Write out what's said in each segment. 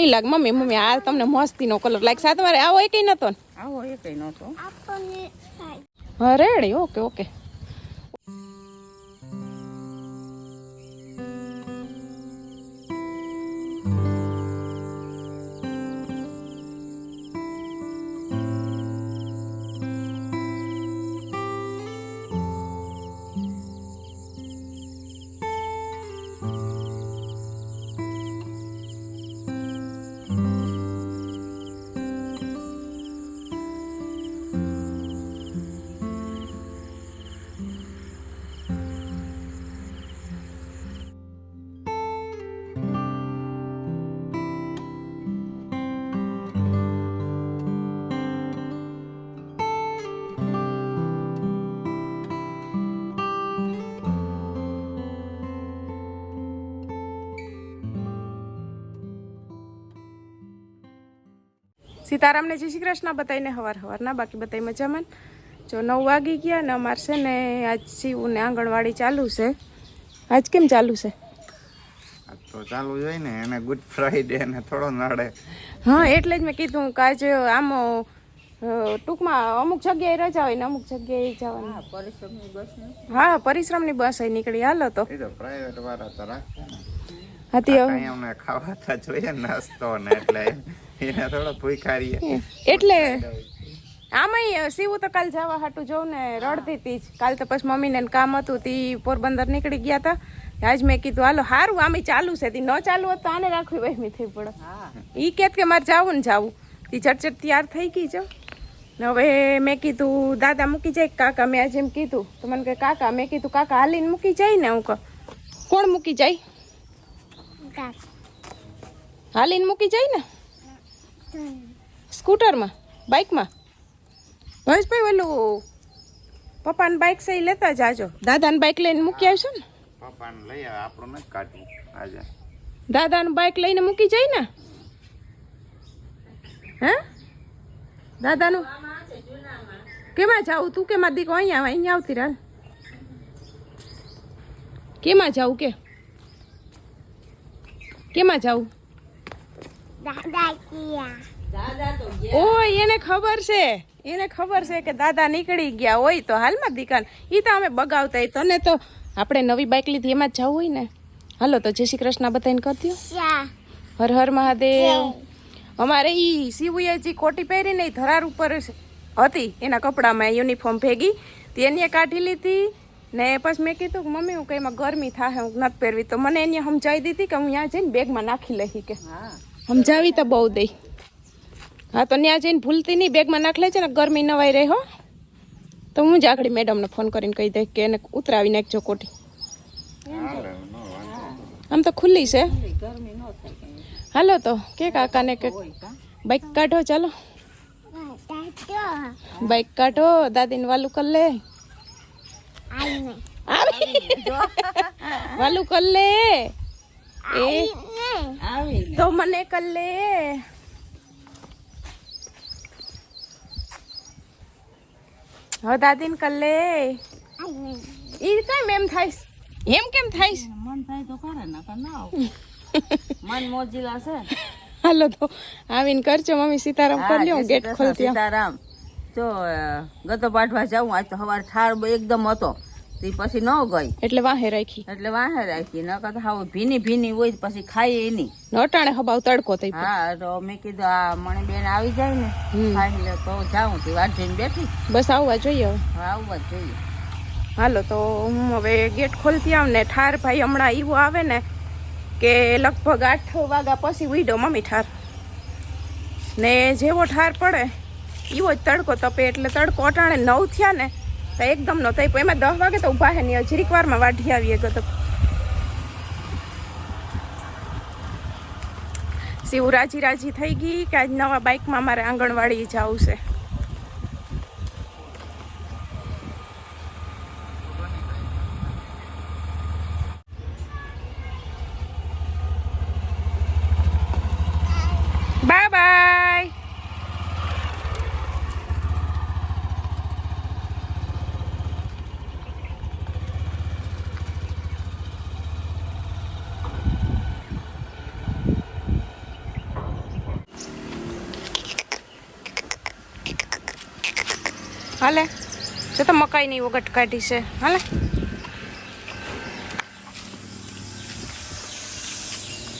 નહીં લાગે. Mummy mummy આ તમને મસ્તીનો કલર લાગે આ વારે આવો એ કઈ નતો ને? આવો એ કઈ નહોતો હા રેડી. ઓકે ઓકે સીતારામને જય શ્રી કૃષ્ણ બતાવીને હવાર હવારના બાકી બતાવી મજામાં જો નવ વાગી ગયા ને અમારે છે ને આજ શિવને ને આંગણવાડી ચાલુ છે. આજ કેમ ચાલુ છે? આ તો ચાલુ જ હોય ને એને ગુડ ફ્રાઈડે ને થોડો નડે. હા એટલે જ મેં કીધું કે આજે આમ ટૂંકમાં અમુક જગ્યાએ રજા હોય ને અમુક જગ્યાએ જવાનું. હા પરિશ્રમની બસ હા પરિશ્રમની બસ અહીં નીકળી. હાલો તો. પ્રાઇવેટ વાળા તો રાખે હતી અમને ખાવા જોઈએ નાસ્તો ને એટલે એને થોડો ભૂખારીએ. એટલે આમાંય સીવું તો કાલ જવા હાટું જોઉં ને રડતી હતી જ. કાલ તો પછી મમ્મીને કામ હતું તી પોરબંદર નીકળી ગયા હતા આજ મેં કીધું હાલો સારું આમે ચાલુ છે તી. ન ચાલુ હોત તો આને રાખવી વહેમી થઈ પડે હા. કહેત કેત કે મારે જવું ને જાવું. તી ચટચટ તૈયાર થઈ ગઈ છો ને હવે મેં કીધું દાદા મૂકી જાય કાકા? મેં આજે એમ કીધું. તો મને કે કાકા મેં કીધું કાકા હાલીને મૂકી જાય ને? હું કહું કોણ મૂકી જાય? હાલીને મૂકી જાય ને? સ્કૂટરમાં? બાઇકમાં? ભાઈ ઓલું પપ્પાને બાઇક સહી લેતા જાજો. દાદાને બાઇક લઈને મૂકી આવશો ને? પપ્પાને લઈ આવે આપણું નથી કાઢવું આજે. દાદાનું બાઇક લઈને મૂકી જાય ને? હે? દાદાનું? કેમાં જાવું તું કેમાં દીકો અહીંયા આવ અહીંયા આવતી રાલ કેમાં જાવું કે? કેમાં જાવું ઓ એને ખબર છે. એને ખબર છે કે દાદા નીકળી ગયા હોય તો હાલમાં દીકાન એ તો અમે બગાવતા તને તો આપણે નવી બાઇક લીધી એમાં જ જવું હોય ને. હાલો તો જય શ્રી કૃષ્ણ બતાવીને કરતી હર હર મહાદેવ. અમારે ઈ શિવુએ જે કોટી પહેરીને ધરાર ઉપર હતી. એના કપડામાં યુનિફોર્મ ભેગી. તે એને કાઢી લીધી ને પછી મેં કીધું કે મમ્મી હું કઈ એમાં ગરમી થાય હું નથી પહેરવી. તો મને એને સમજાવી દીધી કે હું ત્યાં જઈને બેગમાં નાખી લઈ કે. હા. સમજાવી તો બહુ દઈ. હા તો ત્યાં જઈને ભૂલતી નહીં બેગમાં નાખ લે છે ને ગરમી નવાઈ રહી હો. તો હું જ આગળ મેડમને ફોન કરીને કહી દઈ કે એને ઉતરાવી નાખજો કોટી આમ તો ખુલ્લી છે. હાલો તો કે કાકાને કે હોય કા બાઇક કાઢો ચાલો. બાઇક કાઢો દાદીને વાલું કર લે. વાલું કર લે. એ? તો મને કલ્લે હો હવે કલ્લે ઈ કેમ એમ થાય એમ કેમ થાય મન થાય તો કરે ના કર ના મન મોજી છે. હાલો તો આવીને કરજો મમ્મી સીતારામ કરી લ્યો ગેટ ખોલતી સીતારામ. જો ગતો પાઠવા જાઉં આજ તો સવાર ઠાર એકદમ હતો. તે પછી ન ગઈ. એટલે વાહે રાખી. એટલે વાહે રાખી. ન કરતા હાવ ભીની ભીની હોય પછી ખાઈ નહીં. નટાણે હબાવ તડકો થઈ. હા તો મેં કીધું આ મણી બેન આવી જાય ને. ખાઈ લે તો જાઉં. તે વાત જોઈને બેઠી. બસ આવવા જોઈએ આવવા જોઈએ. હાલો તો હું હવે ગેટ ખોલતી આવું ને ઠાર ભાઈ હમણાં એવું આવે ને કે લગભગ આઠ વાગ્યા પછી ઉઈડો મમ્મી ઠાર. ને જેવો ઠાર પડે એવો જ તડકો તપે. એટલે તડકો અટાણે નવ થયા ને તો એકદમ નો તઈ એમાં દસ વાગે તો ઊભા હે ને જરીક વારમાં વાઢી આવીએ તો શિવ રાજી રાજી થઈ ગઈ કે આજ નવા બાઇકમાં મારે આંગણવાડી જવું છે. હાલે? જો તો મકાઈની વગટ કાઢી છે. હાલે?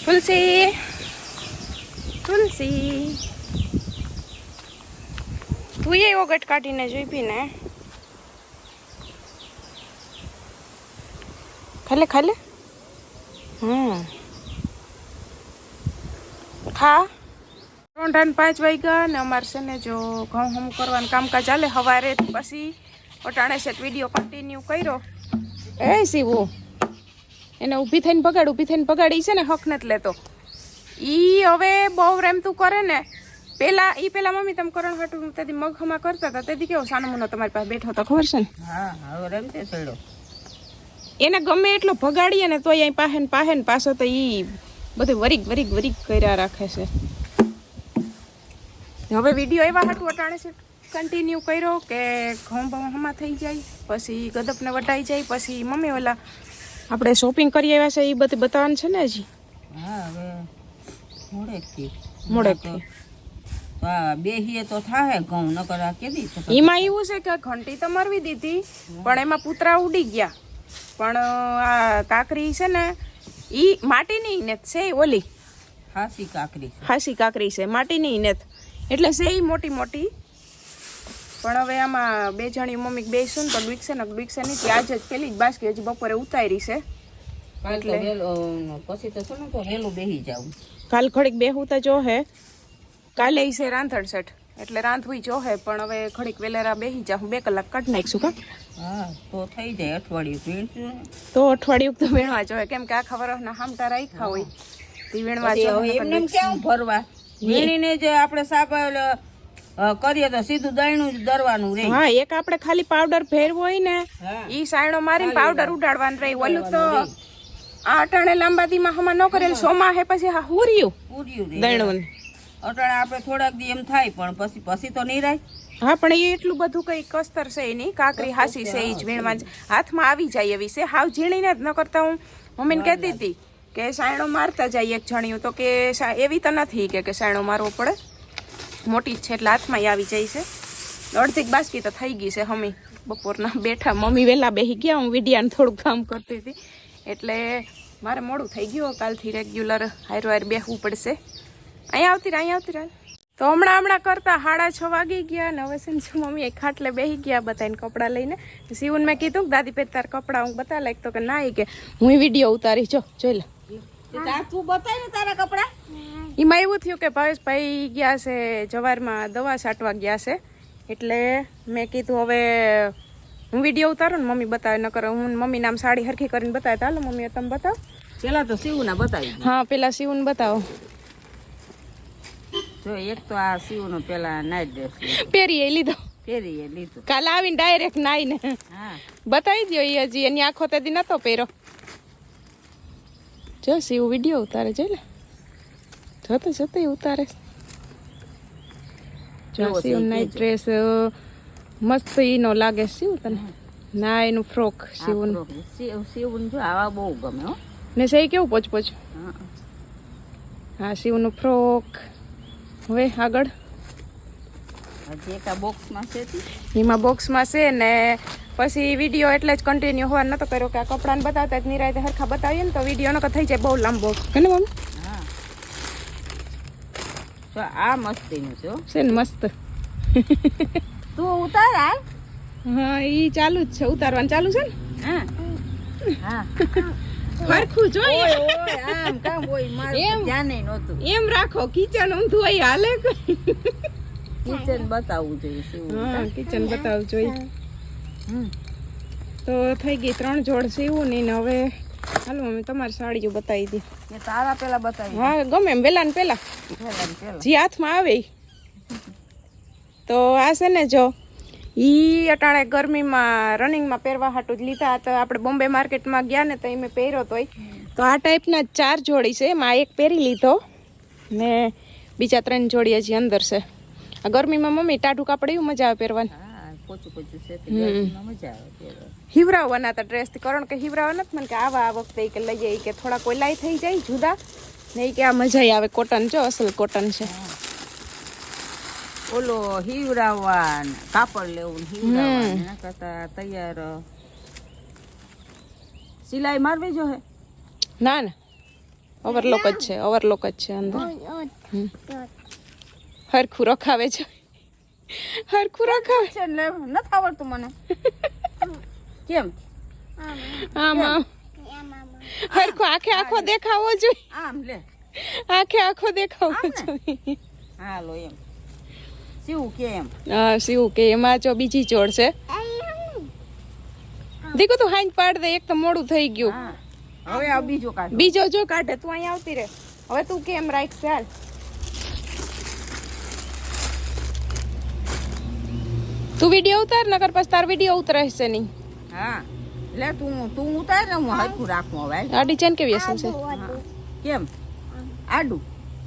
તુલસી. તુલસી. તું એ વગટ કાઢીને જોઈ ને. ખાલે ખાલે? હમ. ખા. રોંઢાને પાંચ વાગ્યા ને અમારે છે ને જો ઘઉં હમ કરવાનું કામકાજ ચાલે. સવારે પછી અટાણે છે વીડિયો કન્ટિન્યુ કર્યો. એ શીવું એને ઊભી થઈને પગાડ ઊભી થઈને પગાડી છે ને હક નથી લેતો. ઈ હવે બહુ રેમતું કરે ને. પેલા ઈ પેલા મમ્મી તમે કરણ હાટું તેથી મગ હમા કરતા હતા તેથી કેવો સાનમુનો તમારી પાસે બેઠો તો ખબર છે ને? હા હવે એને ગમે એટલો ભગાડીએ ને તોય અહીં પાહે ને પાહે ને પાછો તો ઈ બધું વરીક વરીક વરીક કર્યા રાખે છે. હવે વીડિયો એવા હતું અટાણે છે. કન્ટિન્યુ કર્યો કે ઘઉં બહુ હમા થઈ જાય પછી ગદપને વટાઈ જાય પછી મમ્મી ઓલા આપણે શોપિંગ કરી આવ્યા છે એ બધું બતાવવાનું છે ને હજી? હા હવે મોડેકથી. મોડેકથી. હા બેહીએ તો થાય ઘઉં નકર આ કેદી એમાં એવું છે કે ઘંટી તો મરવી દીધી પણ એમાં પૂતરા ઉડી ગયા. પણ આ કાકરી છે ને ઈ માટીની ને છે ઓલી. હાસી કાકરી હાસી કાકરી છે માટીની ને એટલે છે મોટી મોટી. પણ હવે આમાં બે જણી મમ્મી બેસું ને તો ડુઈકશે ને ડુઈકશે નહીં. ત્યાં આજે જ પેલી જ બાસકી હજી બપોરે ઉતારી છે. કાલ તો વહેલું પછી તો શું તો વહેલું બેહી જાવું કાલ ઘડીક બેહું તો જો હે. કાલે ઈ છે રાંધણ સેટ એટલે રાંધવી જો હે પણ હવે ઘડીક વેલેરા બેહી જા હું બે કલાક કાઢી નાખીશું કા? હા તો થઈ જાય અઠવાડિયું તો અઠવાડિયું તો વીણવા જોઈએ કેમ કે આખા વરસના હામટા રાખ્યા હોય. તે વીણવા જોઈએ એમને એમ ક્યાં ભરવા? વીણીને જ આપણે સાપ કરીએ તો સીધું દયણું જ દરવાનું રે હા એક આપણે ખાલી પાવડર ફેરવો હોય ને ઈ સાયણો મારીને પાવડર ઉડાડવાનું રે ઓલું તો આ અટાણે લાંબાદીમાં હમા ન કરેલ સોમાં હે પછી હા હુર્યું હુર્યું રે અટાણે આપણે થોડાક દી એમ થાય પણ પછી પછી તો નહીં રાય હા પણ એ એટલું બધું કઈ કસ્તર છે એની કાકરી હાસી છે એ જ વીણવા હાથમાં આવી જાય એવી છે. હાવ ઝીણીને જ ન કરતા હું. મમ્મીને કહેતી હતી. કે સાયણો મારતા જાય એક જણિયું તો કે એવી તો નથી કે કે સાયણો મારવો પડે. મોટી છે એટલે હાથમાં આવી જાય છે. અડધી બાસકી તો થઈ ગઈ છે મમ્મી બપોરના બેઠા મમ્મી વહેલા બેસી ગયા, હું વિડિયાને થોડુંક કામ કરતી હતી. એટલે મારે મોડું થઈ ગયું કાલથી રેગ્યુલર હારો હાયર બેસવું પડશે. અહીંયા આવતી રહે, અહીંયા આવતી રહે. તો હમણાં હમણાં કરતા સાડા છ વાગી ગયા અને હવે શું મમ્મી એક ખાટલે બેસી ગયા બધાને કપડાં લઈને. શિવન મેં કીધું દાદી પે તાર કપડાં. હું બતા લાગતો કે, ના કે, હું વીડિયો ઉતારી, જો, જોઈ લે. તું બતાય ને તારા કપડા. એમાં એવું થયું કે ભાવેશભાઈ ગયા છે જવારમાં દવા છાંટવા ગયા છે. એટલે મેં કીધું હવે હું વીડિયો ઉતારું ને મમ્મી બતાવે નકર હું મમ્મી નામ સાડી હરખી કરીને બતાવે ચાલો મમ્મી તમે બતાવો. પેલા તો સીવું ના બતાવી હા પેલા શિવન બતાવો. જો એક તો આ સીવું નો પેલા નાઇટ ડ્રેસ પહેરીએ લીધો. પહેરીએ લીધો. લીધું કાલે આવીને ડાયરેક્ટ નાઈને. હા. બતાવી દો એ હજી એની આંખો તેથી નતો પહેરો જો શિવ વીડિયો ઉતારે છે ને? જોતો જોતો ઉતારે જો છે શિવ નાઈટ ડ્રેસ મસ્ત ઈનો લાગે શિવ તને? ના એનું ફ્રોક શિવન. શિવન જો આવા બહુ ગમે હો. ને સહી કેવું પોચ પોચ હા. હા શિવનું ફ્રોક હવે આગળ હજી એક આ બોક્સમાં છે તી. એમાં બોક્સમાં છે ને પછી વીડિયો એટલે જ કન્ટિન્યુ હોવા નતો કર્યો કે આ કપડાને બતાવતા જ નિરાયતે હરખા બતાવીએ ને તો વીડિયો નકર થઈ જાય બહુ લાંબો. હે ને મમ્મી? આ મસ્તીનું છે છે ને મસ્ત. તું ઉતાર આ હા ઈ ચાલુ જ છે. ઉતારવાનું ચાલુ છે ને? હા. હા. હરખું જોઈએ ઓય ઓય આમ કામ હોય. મારું. તો નહોતું. એમ રાખો કિચન ઊંધું હોય હાલે કિચન બતાવવું જોઈએ હા કિચન બતાવવું જોઈએ. હમ. તો થઈ ગઈ ત્રણ જોડ સીવું ની હવે હાલો મમ્મી તમારી સાડીઓ બતાવી દી એ તારા પેલા બતાવી હા ગમે એમ પેલા. ને પેલા. જે હાથમાં આવે. તો આ છે ને જો ઈ અટાણે ગરમીમાં રનિંગમાં પહેરવા હાટું જ લીધા તો આપણે બોમ્બે માર્કેટમાં ગયા ને તો એ મેં પહેર્યો તોય. તો આ ટાઈપના ચાર જોડી છે. એમાં એક પહેરી લીધો ને બીજા ત્રણ જોડી હજી અંદર છે. ગરમીમાં મમ્મી ટાઢું કાપડ એવું મજા આવે પહેરવાની. પોચું પોચું છે તે ગરમીમાં મજા આવે પહેરવાની. હિવરાવવાના હતા ડ્રેસ કારણ કે હિવરાવવાના નથી મને કે આવા આ વખતે કે લઈએ ઈ કે થોડા કોઈલાઈ થઈ જાય જુદા. ને કે આ મજા આવે કોટન જો અસલ કોટન છે. ઓલો હિવરાવવાન કાપડ લેવું હિવરાવવાન કરતા તૈયાર. સિલાઈ મારવી જો હે ના ના ઓવરલોક જ છે ઓવરલોક જ છે અંદર. હરખું રખાવે છે. હરખું રખાવે છે? એટલે નથી આવડતું મને. કેમ? આમ હરખું આખે આખો દેખાવો જોઈએ. આમ લે. આખે આખો દેખાવો જોઈએ. હાલો એમ. સીવું કે એમ? હા શું કે એમાં જો બીજી ચોર છે. દીકુ તું હાઈન પાડ દે એક તો મોડું થઈ ગયું. હવે આ બીજો કાઢો. બીજો જો કાઢે તું અહીં આવતી રે હવે તું કેમ રાખશે હાલ તું વીડિયો ઉતાર નકર પછી તાર વીડિયો ઉતરશે નહીં. હા. લે તું તું ઉતાર ને હું હરખું રાખું હવે આ ડિઝાઇન કેવી હશે? છે કેમ? આડું?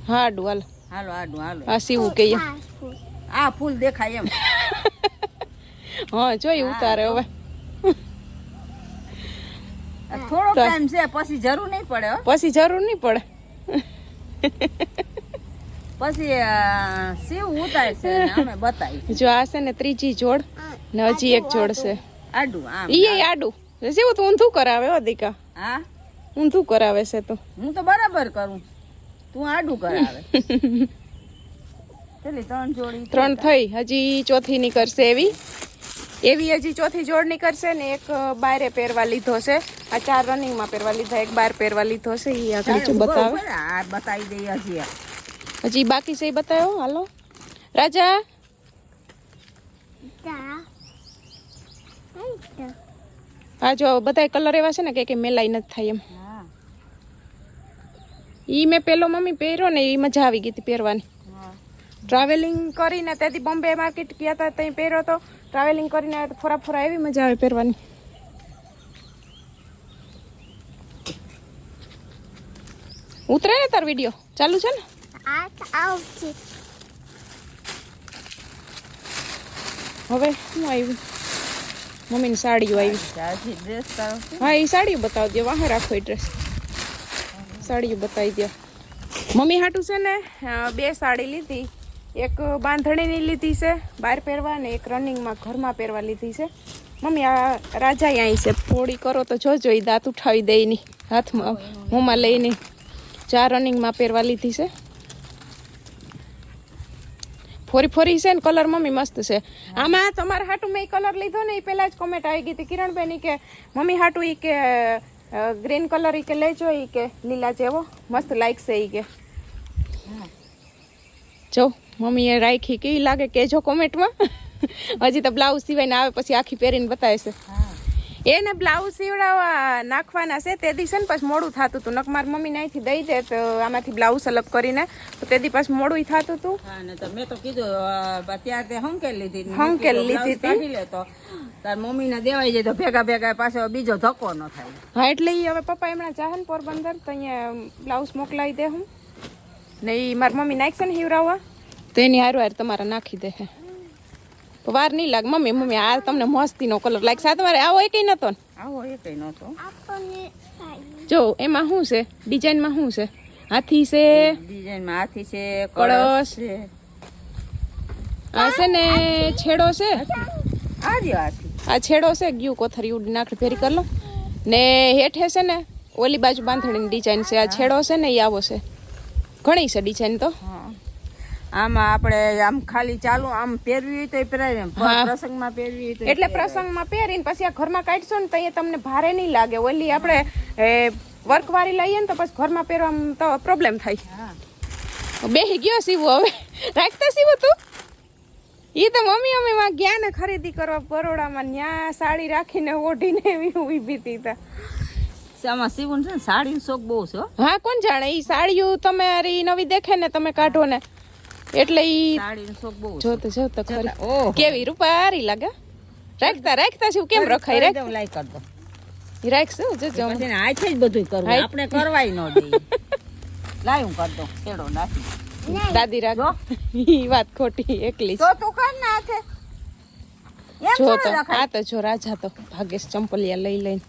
હા આડું હાલ. હાલો આડું હાલો. આ સીવું કહીએ. આ ફૂલ દેખાય એમ. હા જોઈ ઉતારે હવે. થોડો ટાઈમ છે પછી જરૂર નહીં પડે હો. પછી જરૂર નહીં પડે. પછી અ, ઉતારશે ને અમે બતાવીશું. જો આ છે ને ત્રીજી જોડ ને હજી એક જોડ છે. આડું આમ. ઈ આડું. સીવું તું ઊંધું કરાવે હો દીકા. હા? ઊંધું કરાવે છે તું. હું તો બરાબર કરું. તું આડું કરાવે. ત્રણ જોડી ત્રણ થઈ. હજી ચોથી નીકળશે એવી. એવી હજી ચોથી જોડ નીકળશે ને એક બારે પહેરવા લીધો છે. આ ચાર રનિંગમાં પહેરવા લીધા એક બાર પહેરવા લીધો છે. એ આગળ બતાવે. ને, બતાવી દઈએ હજી. હજી બાકી છે એ બતાવો, હાલો. રાજા? હા, જો બધા કલર એવા છે ને કે મેલાઈ નથી થાય એમ. ઈ મેં પેલો મમ્મી પહેર્યો ને એ મજા આવી ગઈ હતી પહેરવાની. ટ્રાવેલિંગ કરીને ત્યાંથી બોમ્બે માર્કેટ ગયા હતા ત્યાં પહેર્યો તો ટ્રાવેલિંગ કરીને ફોરા ફોરા એવી મજા આવે પહેરવાની. ઉતરે ને તાર વીડિયો ચાલુ છે ને? હવે શું આવ્યું મમ્મીની સાડીઓ આવી. ડ્રેસ હા એ સાડીઓ બતાવી દો વાહે રાખો એ ડ્રેસ સાડીઓ બતાવી દો મમ્મી હાટું છે ને બે સાડી લીધી. એક બાંધણીની લીધી છે બહાર પહેરવા ને એક રનિંગમાં ઘરમાં પહેરવા લીધી છે. મમ્મી આ રાજા અહીં છે. થોડી કરો તો જોજો એ દાંત ઉઠાવી દે ની હાથમાં. મોંમાં લઈને ચાર રનિંગમાં પહેરવા લીધી છે. ફોરી ફોરી છે ને કલર મમ્મી મસ્ત છે. આમાં તમારા હાટું મેં કલર લીધો ને એ પહેલાં જ કોમેન્ટ આવી ગઈ હતી કિરણબેન એ કે, મમ્મી હાટું એ કે ગ્રીન કલર એ કે લેજો એ કે, લીલા જેવો. મસ્ત લાગશે એ કે. જો મમ્મીએ રાખી. કેવી લાગે? કેજો કોમેન્ટમાં હજી તો બ્લાઉઝ સિવાયને આવે, પછી આખી પહેરીને બતાવે છે. હા. એને બ્લાઉઝ સીવડાવવા નાખવાના છે. તે દિવસે ને પછી મોડું થતું હતું. નક મારી મમ્મીને અહીંથી દઈ દે તો આમાંથી બ્લાઉઝ અલગ કરીને તો તે દી પાછું મોડું થતું હતું. ને તો મેં તો કીધું અત્યારે તે હંકેલ લીધી. હંકેલ લીધી હતી. કાઢી લે તો તાર મમ્મીને દેવાઈ જાય તો ભેગા ભેગા પાછો બીજો ધક્કો ન થાય. હા એટલે એ હવે પપ્પા એમના ચાહે ને પોરબંદર તો અહીંયા બ્લાઉઝ મોકલાવી દે હું. ને એ મારી મમ્મી નાખશે ને હિવરાવવા તો એની હારું હાર તમારે નાખી દે તો વાર નહીં લાગે. મમ્મી મમ્મી આ તમને મસ્તીનો કલર લાગશે. આ તમારે આવો એક નતો ને? આવો એ કઈ નતો જો એમાં શું છે? ડિઝાઇનમાં શું છે? હાથી છે ડિઝાઇનમાં હાથી છે કળશ. છે. આ છે ને છેડો છે? આ રહ્યો હાથી. આ છેડો છે ગયું કોથરી ઉડી નાખી ફેરી કરી લો. ને હેઠે છે ને ઓલી બાજુ બાંધણીની ડિઝાઇન છે. આ છેડો છે ને એ આવો છે. ઘણી છે ડિઝાઇન તો. હા. આમાં આપણે આમ ખાલી ચાલુ આમ પહેરવી હોય તો એ પહેરાય પ્રસંગમાં પહેરવી હોય એટલે પ્રસંગમાં પહેરીને પછી આ ઘરમાં કાઢશો ને તો અહીંયા તમને ભારે નહીં લાગે. ઓલી આપણે વર્ક વાળી લઈએ ને તો પછી ઘરમાં પહેરવામાં તો પ્રોબ્લેમ થાય. હા. બેસી ગયો સીવું હવે. રાખતા સીવું તું? એ તો મમ્મી અમે માં ગયા ને ખરીદી કરવા બરોડામાં. ન્યા સાડી રાખીને ઓઢીને એવી ઊભી હતી તા. આમાં સીવું છે ને સાડીનો શોખ બહુ છે હા. કોણ જાણે? એ સાડીઓ તમે હારી નવી દેખે ને તમે કાઢો ને. એટલે ઈ જોતો જોતો ખરી. કેવી રૂપારી લાગે? રાખતા રાખતા શું કેમ રખાય રાખ? દઉં, લાઈ કર દો રાખશું જો પછી આ છે જ બધું કરવું આપણે કરવાય ન દે લાઈ હું કર દઉં કેડો નાખી દાદી રાખો. ઈ વાત ખોટી એકલી તો તું કર ને જો તો આ તો જો રાજા તો ભાગેશ ચંપલિયા લઈ લઈને.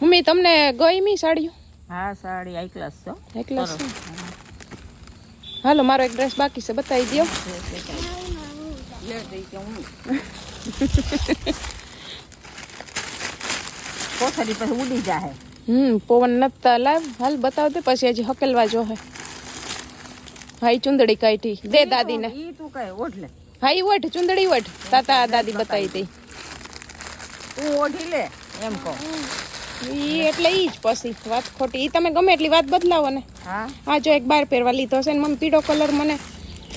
મમ્મી તમને ગઈ મી સાડીઓ? હા સાડી આઈ ક્લાસ છો એકલા છે? હાલો મારો એક ડ્રેસ બાકી છે બતાવી દો કોથળી પછી ઉડી જાય હમ પવન નતા લાવ. હાલ બતાવ દે પછી હજી હકેલવા જો હે. હાઈ ચુંદડી કાઢી. દે દાદીને. ઈ તું કઈ ઓઢ લે. હાઈ વઠ ચુંદડી વઠ તાતા દાદી બતાવી દઈ તું ઓઢી લે એમ કહું. ઈ એટલે ઈ જ પછી વાત ખોટી. ઈ તમે ગમે એટલી વાત બદલાવો ને. હા. આ જો એક બાર પહેરવા લીધો છે ને મમ્મી પીળો કલર મને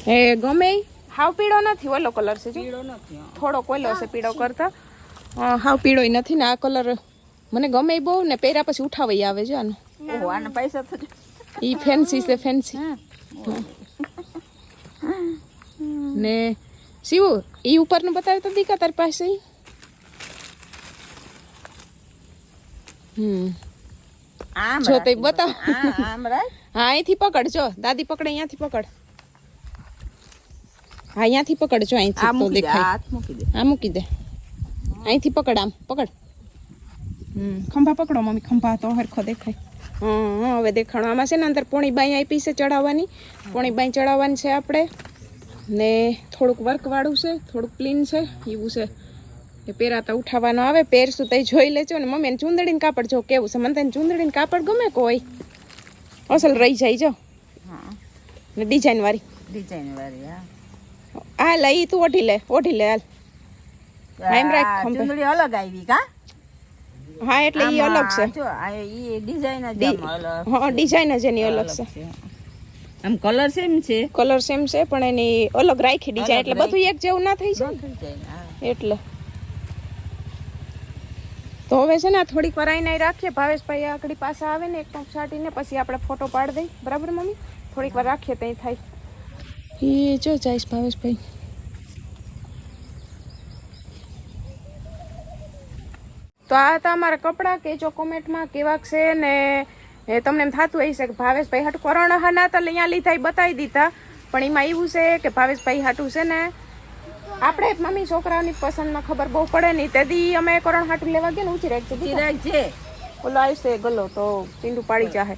એ ગમે ઈ. હાવ પીળો નથી ઓલો કલર છે જો. પીળો નથી હા. થોડો કોયલો છે પીળો કરતા. હાવ પીળો નથી ને આ કલર મને ગમે ઈ બહુ ને પહેર્યા પછી ઉઠાવાઈ આવે છે આનો. ઓહો આના પૈસા તો ઈ ફેન્સી છે ફેન્સી હા. ને શિવ ઈ ઉપરનું બતાવે તો દીકા તારી પાસે ઈ? હમ આમ જો તે બતાવ. આમ રાખ. હા અહીંથી પકડ જો. દાદી પકડે અહીંયાથી પકડ. હા અહીંયાથી પકડ જો અહીંથી તો દેખાય. હાથ મૂકી દે. આ મૂકી દે. અહીંથી પકડ આમ પકડ. હમ. ખંભા પકડો મમ્મી ખંભા તો હરખો દેખાય. હં હં હવે દેખાણો આમાં છે ને અંદર પોણી બાઈ આપી છે ચડાવવાની. પોણી બાઈ ચડાવવાની છે આપણે. ને થોડુંક વર્કવાળું છે થોડુંક ક્લીન છે એવું છે. એ પહેરાતા ઉઠાવવાનો આવે પહેરશું તો જોઈ લેજો ને મમ્મી એને ચૂંદડીને કાપડ જો કેવું છે? મને તને ચૂંદડીને કાપડ ગમે કોઈ. અસલ રહી જાય જો. હા. ને ડિઝાઇન વાળી. ડિઝાઇન વાળી હા. હા લઈ તું ઓઢી લે ઓઢી લે હાલ. હા, એમ રાખ આ ચૂંદડી અલગ આવી કા? હા એટલે એ અલગ છે. જો આ ઈ ડિઝાઇન જ અલગ હા ડિઝાઇન જ એની અલગ છે. આમ કલર સેમ છે? કલર સેમ છે પણ એની અલગ રાખી ડિઝાઇન એટલે બધું એક જેવું ના થઈ જાય. એટલે. તો હવે છે ને થોડીક વાર આઈને રાખીએ. ભાવેશભાઈ આગળ પાસે આવે ને એક પંપ છાંટીને પછી આપણે ફોટો પાડી દઈ. બરાબર મમ્મી? થોડીક વાર રાખીએ ત્યાં થાય. એ જો જઈશ ભાવેશભાઈ. તો આ હતા અમારા કપડાં. કે જો કોમેન્ટમાં કેવાક છે ને એ તમને એમ થતું હશે કે ભાવેશભાઈ હાટું કોરોના હા ના તો અહીંયા લીધા એ બતાવી દીધા. પણ એમાં એવું છે કે ભાવેશભાઈ હાટું છે ને આપણે મમ્મી છોકરાઓની પસંદમાં ખબર બહુ પડે નહીં. તેથી અમે કરણ હાટું લેવા ગયા ને ઊંચી રાખી ચિરાગ છે ઓલો આવશે ગલો તો ચીંડું પાડી જાહે.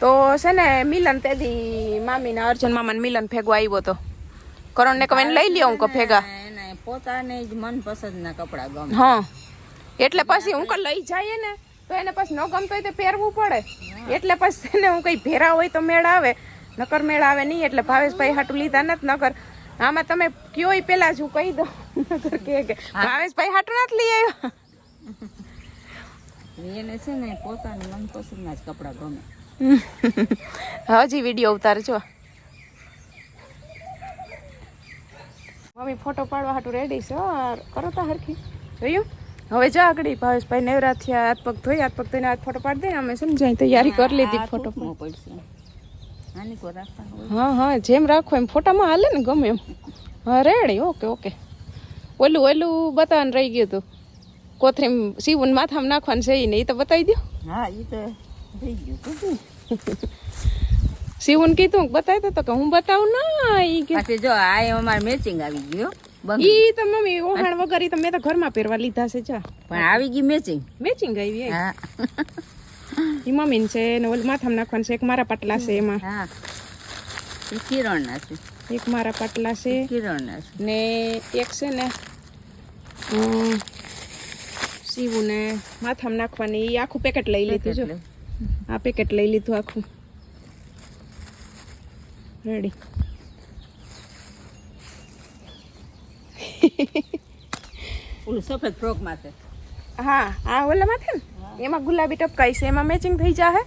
તો છે ને મિલન મામી મામીના અર્જુન મામાને મિલન ભેગો આવ્યો તો. કરણને કહે લઈ લ્યો હું કહું ભેગા. પોતાને જ મનપસંદના કપડા ગમે. હા. એટલે પછી હું લઈ જાય ને તો એને પછી ન ગમતો હોય તો પહેરવું પડે. એટલે પછી એને હું કઈ ભેરા હોય તો મેળ આવે. નકર મેળ આવે નહીં એટલે ભાવેશભાઈ હાટું લીધા નથી નકર આમાં તમે કયો પેલા જ હું કહી દઉં. નકર કે ભાવેશ ભાવેશભાઈ હાટું નથી લઈ આવ્યો. એને છે ને પોતાને મનપસંદના જ કપડા ગમે. હજી વીડિયો ઉતારજો મમ્મી ફોટો પાડવા હાટું રેડી છે હો. કરો તા હરખી. જોયું? હવે જો આગળ ભાવેશભાઈ નેવરા થયા હાથ પગ ધોઈ હાથ પગ ધોઈને હાથ ફોટો પાડી દે અમે સમજાય તૈયારી કરી લીધી ફોટો પડશે આની કો રાખવાનું હોય હા હા જેમ રાખો એમ. ફોટામાં હાલે ને ગમે એમ. હા રેડી ઓકે ઓકે. ઓલું ઓલું બતાવવાનું રહી ગયું હતું કોથરીમ સીવું માથામાં નાખવાનું છે ને એ તો બતાવી દો હા એ તો રહી ગયું સીવું કીધું બતાવી દો તો કે હું બતાવું ના એ કે. જો આ અમારે મેચિંગ આવી ગયું ઈ તો મમ્મી ઓહાણ વગર ઈ તો મેં તો ઘરમાં પહેરવા લીધા છે જા. પણ આવી ગઈ મેચિંગ મેચિંગ આવી હા. ઈ મમ્મીને છે ને ઓલ માથામાં નાખવાનું છે એક મારા પાટલા છે એમાં હા એ કિરણના છે એક મારા પાટલા છે કિરણના છે ને એક છે ને સીવું ને માથામાં નાખવાની ઈ આખું પેકેટ લઈ લીધું જો આ પેકેટ લઈ લીધું આખું રેડી ઓલું સફેદ ફ્રોક માથે હા આ ઓલા માથે ને એમાં ગુલાબી ટપકાઈ છે એમાં મેચિંગ થઈ જશે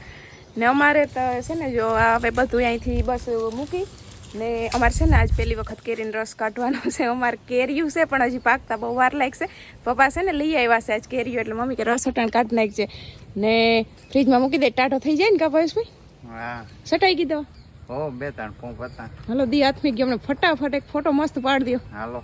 ને અમારે તો છે ને જો આ હવે બધું અહીંથી બસ મૂકી. ને અમારે છે ને આજ પહેલી વખત કેરીનો રસ કાઢવાનો છે. અમારે કેરીયું છે પણ હજી પાકતા બહુ વાર લાગશે. પપ્પા છે ને લઈ આવ્યા છે આજ કેરીયું એટલે મમ્મી કે રસ અટાણ કાઢી નાખજે. ને ફ્રીજમાં મૂકી દે ટાઢો થઈ જાય ને કા ભાઈ હા. સટાઈ કીધો હો બે ત્રણ પોંપ હતા. હાલો દી હાથમી ગયો ફટાફટ એક ફોટો મસ્ત પાડી દો હાલો.